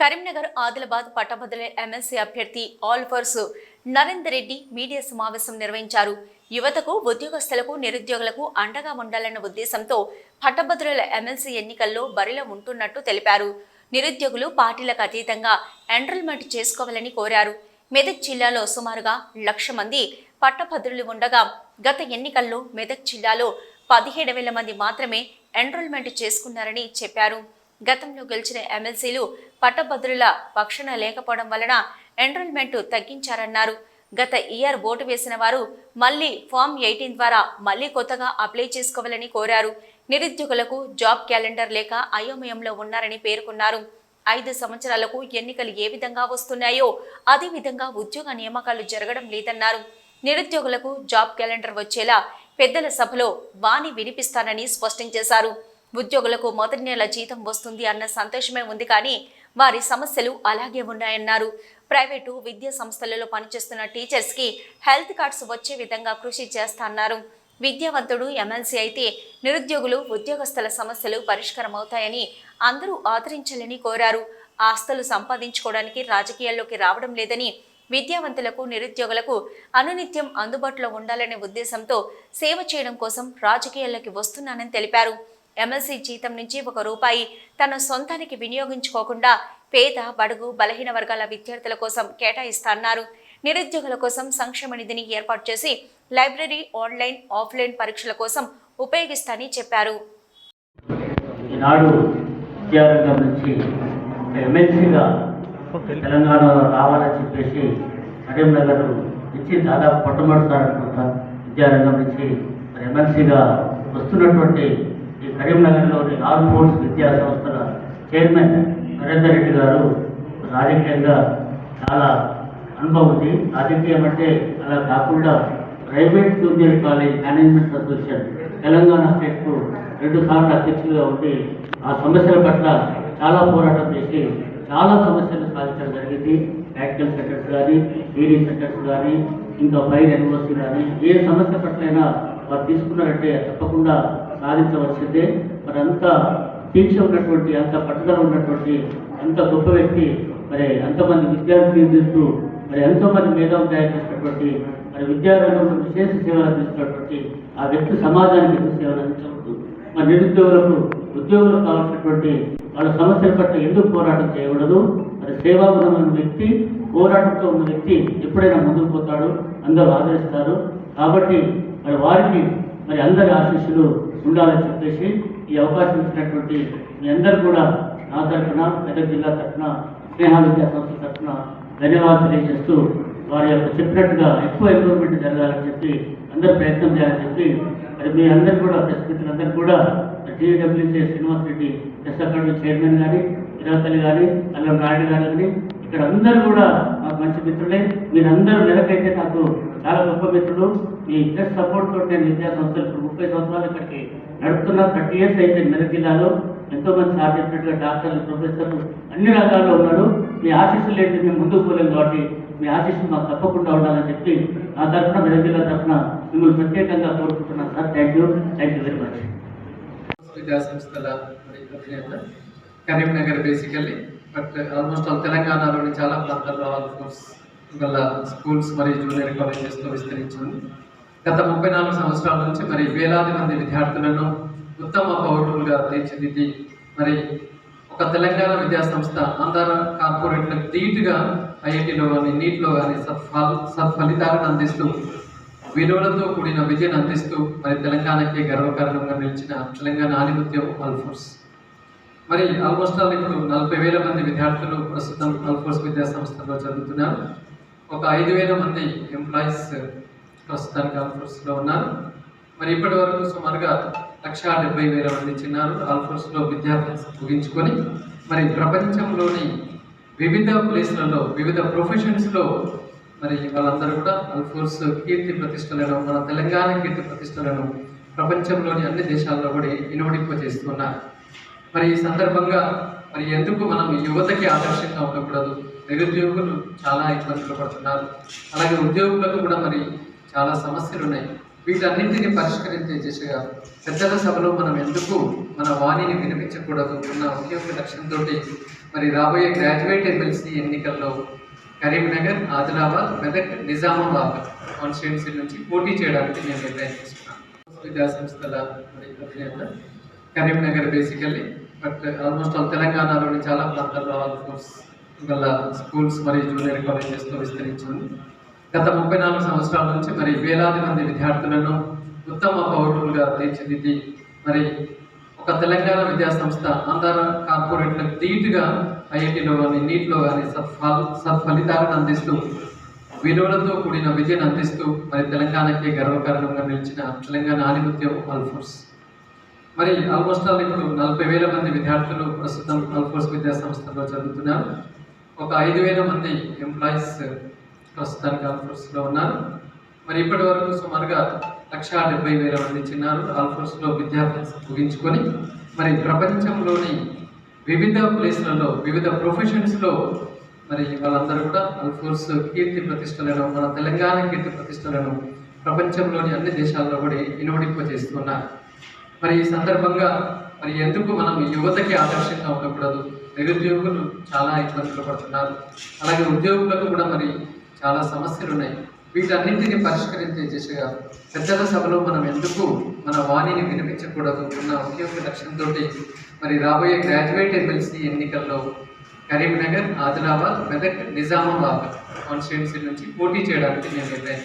కరీంనగర్ ఆదిలాబాద్ పట్టభద్రుల ఎమ్మెల్సీ అభ్యర్థి ఆల్ఫర్స్ నరేందర్ రెడ్డి మీడియా సమావేశం నిర్వహించారు. యువతకు ఉద్యోగస్తులకు నిరుద్యోగులకు అండగా ఉండాలన్న ఉద్దేశంతో పట్టభద్రుల ఎమ్మెల్సీ ఎన్నికల్లో బరిలో ఉంటున్నట్టు తెలిపారు. నిరుద్యోగులు పార్టీలకు అతీతంగా ఎన్రోల్మెంట్ చేసుకోవాలని కోరారు. మెదక్ జిల్లాలో సుమారుగా లక్ష మంది పట్టభద్రులు ఉండగా గత ఎన్నికల్లో మెదక్ జిల్లాలో పదిహేడు వేల మంది మాత్రమే ఎన్రోల్మెంట్ చేసుకున్నారని చెప్పారు. గతంలో గెలిచిన ఎమ్మెల్సీలు పట్టభద్రుల పక్షణ లేకపోవడం వలన ఎన్రోల్మెంట్ తగ్గించారన్నారు. గత ఇయర్ ఓటు వేసిన వారు మళ్ళీ ఫామ్ ఎయిటీన్ ద్వారా మళ్ళీ కొత్తగా అప్లై చేసుకోవాలని కోరారు. నిరుద్యోగులకు జాబ్ క్యాలెండర్ లేక అయోమయంలో ఉన్నారని పేర్కొన్నారు. ఐదు సంవత్సరాలకు ఎన్నికలు ఏ విధంగా వస్తున్నాయో అదే విధంగా ఉద్యోగ నియామకాలు జరగడం లేదన్నారు. నిరుద్యోగులకు జాబ్ క్యాలెండర్ వచ్చేలా పెద్దల సభలో వాణి వినిపిస్తానని స్పష్టం చేశారు. ఉద్యోగులకు మొదటి నెల జీతం వస్తుంది అన్న సంతోషమే ఉంది కానీ వారి సమస్యలు అలాగే ఉన్నాయన్నారు. ప్రైవేటు విద్యా సంస్థలలో పనిచేస్తున్న టీచర్స్కి హెల్త్ కార్డ్స్ వచ్చే విధంగా కృషి చేస్తాన్నారు. విద్యావంతుడు ఎమ్మెల్సీ అయితే నిరుద్యోగులు ఉద్యోగస్తుల సమస్యలు పరిష్కారం అవుతాయని అందరూ ఆదరించాలని కోరారు. ఆస్తులు సంపాదించుకోవడానికి రాజకీయాల్లోకి రావడం లేదని విద్యావంతులకు నిరుద్యోగులకు అనునిత్యం అందుబాటులో ఉండాలనే ఉద్దేశంతో సేవ చేయడం కోసం రాజకీయాల్లోకి వస్తున్నానని తెలిపారు. ఎమ్మెల్సీ జీతం నుంచి ఒక రూపాయి తన సొంతానికి వినియోగించుకోకుండా పేద బడుగు బలహీన వర్గాల విద్యార్థుల కోసం కేటాయిస్తాన్నారు. నిరుద్యోగుల కోసం సంక్షేమ నిధిని ఏర్పాటు చేసి లైబ్రరీ ఆన్లైన్ ఆఫ్లైన్ పరీక్షల కోసం ఉపయోగిస్తానని చెప్పారు. ఈనాడు విద్యారంగం నుంచి ఎమ్మెల్సీగా తెలంగాణలో రావాలని చెప్పేసి కరీంనగర్ నుంచి దాదాపు పట్టుబడతారనుకుంటా విద్యారంగం నుంచి. ఎమ్మెల్సీగా వస్తున్నటువంటి కరీంనగర్లోని ఆల్ ఫోర్స్ విద్యా సంస్థల చైర్మన్ నరేందర్ రెడ్డి గారు రాజకీయంగా చాలా అనుభవం ఉంది రాజకీయం అంటే అలా కాకుండా private junior college management association Telangana స్టేట్కు రెండు సార్లు అధ్యక్షులుగా ఉండి ఆ సమస్యల పట్ల చాలా పోరాటం చేసి చాలా సమస్యలు సాధించడం జరిగింది. ప్రాక్టికల్ సెంటర్స్ కానీ డీడీ సెంటర్స్ కానీ ఇంకా ఫైర్ యూనివర్సిటీ కానీ ఏ సమస్య పట్లైనా వారు తీసుకున్నారంటే తప్పకుండా సాధించవలసిందే. మరి అంత దీక్ష ఉన్నటువంటి అంత పట్టుదల ఉన్నటువంటి అంత గొప్ప వ్యక్తి మరి ఎంతమంది విద్యార్థులు మరి ఎంతో మంది మేధావులు తయారు చేసినటువంటి మరి విద్యారంగంలో విశేష సేవలు అందిస్తున్నటువంటి ఆ వ్యక్తి సమాజానికి ఎంతో సేవలు అందించవచ్చు మరి నిరుద్యోగులకు ఉద్యోగులకు కావాల్సినటువంటి వాళ్ళ సమస్యల పట్ల ఎందుకు పోరాటం చేయకూడదు? మరి సేవాగుణమైన వ్యక్తి పోరాటంతో ఉన్న వ్యక్తి ఎప్పుడైనా ముందుకు పోతాడు? అందరూ ఆదరిస్తారు. కాబట్టి మరి వారికి మరి అందరి ఆశీస్సులు ఉండాలని చెప్పేసి ఈ అవకాశం ఇచ్చినటువంటి మీ అందరూ కూడా నా తరఫున మెదక్ జిల్లా తరఫున స్నేహ విద్యా సంస్థ తరఫున ధన్యవాదాలు తెలియజేస్తూ వారి యొక్క చెప్పినట్టుగా ఎక్కువ ఇంప్రూవ్మెంట్ జరగాలని చెప్పి అందరూ ప్రయత్నం చేయాలని చెప్పి మరి మీ అందరు కూడా ప్రెస్ మిత్రులందరూ కూడా TWC Srinivas Reddy press academy chairman కానీ ఇరవతల్లి కానీ అల్లం నాయుడు గారు కానీ ఇక్కడ అందరూ కూడా నాకు మంచి మిత్రులే. మీరందరూ నెలకైతే నాకు చాలా గొప్ప మిత్రులు. మీ ఇంట్రెస్ట్ సపోర్ట్ తోటి నేను విద్యా సంస్థలు ఇప్పుడు ముప్పై సంవత్సరాలు ఇక్కడికి నడుపుతున్నా థర్టీ ఇయర్స్ అయితే మెదక్ జిల్లాలో. ఎంతో మంది సార్ చెప్పినట్టుగా డాక్టర్లు ప్రొఫెసర్లు అన్ని రకాల్లో ఉన్నారు. మీ ఆశీస్సులు లేని మేము ముందుకు పోలేం కాబట్టి మీ ఆశీస్సులు మాకు తప్పకుండా ఉండాలని చెప్పి నా తరఫున మెదక్ జిల్లా తరఫున మిమ్మల్ని ప్రత్యేకంగా కోరుకుంటున్నాను sir. Thank you. Thank you very much. విద్యా సంస్థల Karimnagar basically. But almost all తెలంగాణలోని చాలా ప్రాంతాల్లో ఆల్ గల స్కూల్స్ మరియు జూనియర్ కాలేజెస్తో విస్తరించింది. గత ముప్పై నాలుగు సంవత్సరాల నుంచి మరి వేలాది మంది విద్యార్థులను ఉత్తమ పౌరులుగా తీర్చిదిద్ది మరి ఒక తెలంగాణ విద్యా సంస్థ ఆంధ్ర కార్పొరేట్లకు ధీటుగా ఐఐటిలో కానీ నీట్లో కానీ సత్ఫల సత్ఫలితాలను అందిస్తూ విలువలతో కూడిన విద్యను అందిస్తూ మరి తెలంగాణకే గర్వకారణంగా నిలిచిన తెలంగాణ ఆధిపత్యం ఆల్ఫోర్స్ మరి ఆల్మోస్ట్ ఆల్ ఇప్పుడు నలభై వేల మంది విద్యార్థులు ప్రస్తుతం ఆల్ఫోర్స్ విద్యా సంస్థలో చదువుతున్నారు ఒక ఐదు వేల మంది ఎంప్లాయీస్ ప్రస్తుతానికి ఆల్ఫోర్స్లో ఉన్నారు. మరి ఇప్పటి వరకు సుమారుగా లక్ష డెబ్బై వేల మంది చిన్నారు ఆల్ఫోర్స్లో విద్యాభ్యాసం ముగించుకొని మరి ప్రపంచంలోని వివిధ ప్లేస్లలో వివిధ ప్రొఫెషన్స్లో మరి వాళ్ళందరూ కూడా అల్ఫోర్స్ కీర్తి ప్రతిష్టలను మన తెలంగాణ కీర్తి ప్రతిష్టలను ప్రపంచంలోని అన్ని దేశాల్లో కూడా ఇనుమడింపజేస్తున్నారు మరి ఈ సందర్భంగా మరి ఎందుకు మనం యువతకి ఆదర్శంగా ఉండకూడదు? నిరుద్యోగులు చాలా ఇబ్బందులు పడుతున్నారు. అలాగే ఉద్యోగులకు కూడా మరి చాలా సమస్యలు ఉన్నాయి. వీటన్నింటినీ పరిష్కరించే దిశగా పెద్దల సభలో మనం ఎందుకు మన వాణిని వినిపించకూడదు అన్న ఒకే ఒక లక్ష్యంతో మరి రాబోయే గ్రాడ్యుయేట్ ఎమ్మెల్సీ ఎన్నికల్లో కరీంనగర్ ఆదిలాబాద్ మెదక్ నిజామాబాద్ కాన్స్టిట్యున్సీ నుంచి పోటీ చేయడానికి నేను నిర్ణయం తీసుకున్నాను. విద్యా సంస్థల మరి అధినేత Karimnagar basically but almost all తెలంగాణలోని చాలా ప్రాంతాల్లో ఆల్ ఫోర్స్ వల్ల స్కూల్స్ మరియు జూనియర్ కాలేజెస్లో విస్తరించింది. గత ముప్పై నాలుగు సంవత్సరాల నుంచి మరి వేలాది మంది విద్యార్థులను ఉత్తమ పౌరులుగా తీర్చిదిద్ది మరి ఒక తెలంగాణ విద్యా సంస్థ ఆంధ్ర కార్పొరేట్లకు ధీటుగా ఐఐటిలో కానీ నీట్లో కానీ సత్ఫల సత్ఫలితాలను అందిస్తూ విలువలతో కూడిన విద్యను అందిస్తూ మరి తెలంగాణకి గర్వకారణంగా నిలిచిన తెలంగాణ ఆధిపత్యం అల్ఫోర్స్ మరి ఆల్మోస్ట్ ఆల్ ఇప్పుడు నలభై వేల మంది విద్యార్థులు ప్రస్తుతం కల్ఫోర్స్ విద్యా సంస్థలో చదువుతున్నారు ఒక ఐదు వేల మంది ఎంప్లాయీస్ ప్రస్తుతానికి అల్ఫోర్స్లో ఉన్నారు. మరి ఇప్పటి వరకు సుమారుగా లక్ష డెబ్బై వేల మంది చిన్నారు ఆల్ఫోర్స్లో విద్యాభ్యాసం ముగించుకొని. మరి ప్రపంచంలోని వివిధ ప్లేస్లలో వివిధ ప్రొఫెషన్స్లో మరి వాళ్ళందరూ కూడా అల్ఫోర్స్ కీర్తి ప్రతిష్టలను మన తెలంగాణ కీర్తి ప్రతిష్టలను ప్రపంచంలోని అన్ని దేశాల్లో కూడా ఇనువడింపజేస్తున్నారు మరి ఈ సందర్భంగా మరి ఎందుకు మనం యువతకి ఆదర్శంగా ఉండకూడదు? నిరుద్యోగులు చాలా ఇబ్బందులు పడుతున్నారు. అలాగే ఉద్యోగులకు కూడా మరి చాలా సమస్యలు ఉన్నాయి. వీటన్నింటిని పరిష్కరించే దిశగా పెద్దల సభలో మనం ఎందుకు మన వాణిని వినిపించకూడదు అన్న ఒకే ఒక లక్ష్యంతో మరి రాబోయే గ్రాడ్యుయేట్ ఎమ్మెల్సీ ఎన్నికల్లో కరీంనగర్ ఆదిలాబాద్ మెదక్ నిజామాబాద్ కాన్స్టిట్యున్సీ నుంచి పోటీ చేయడానికి నేను నిర్ణయం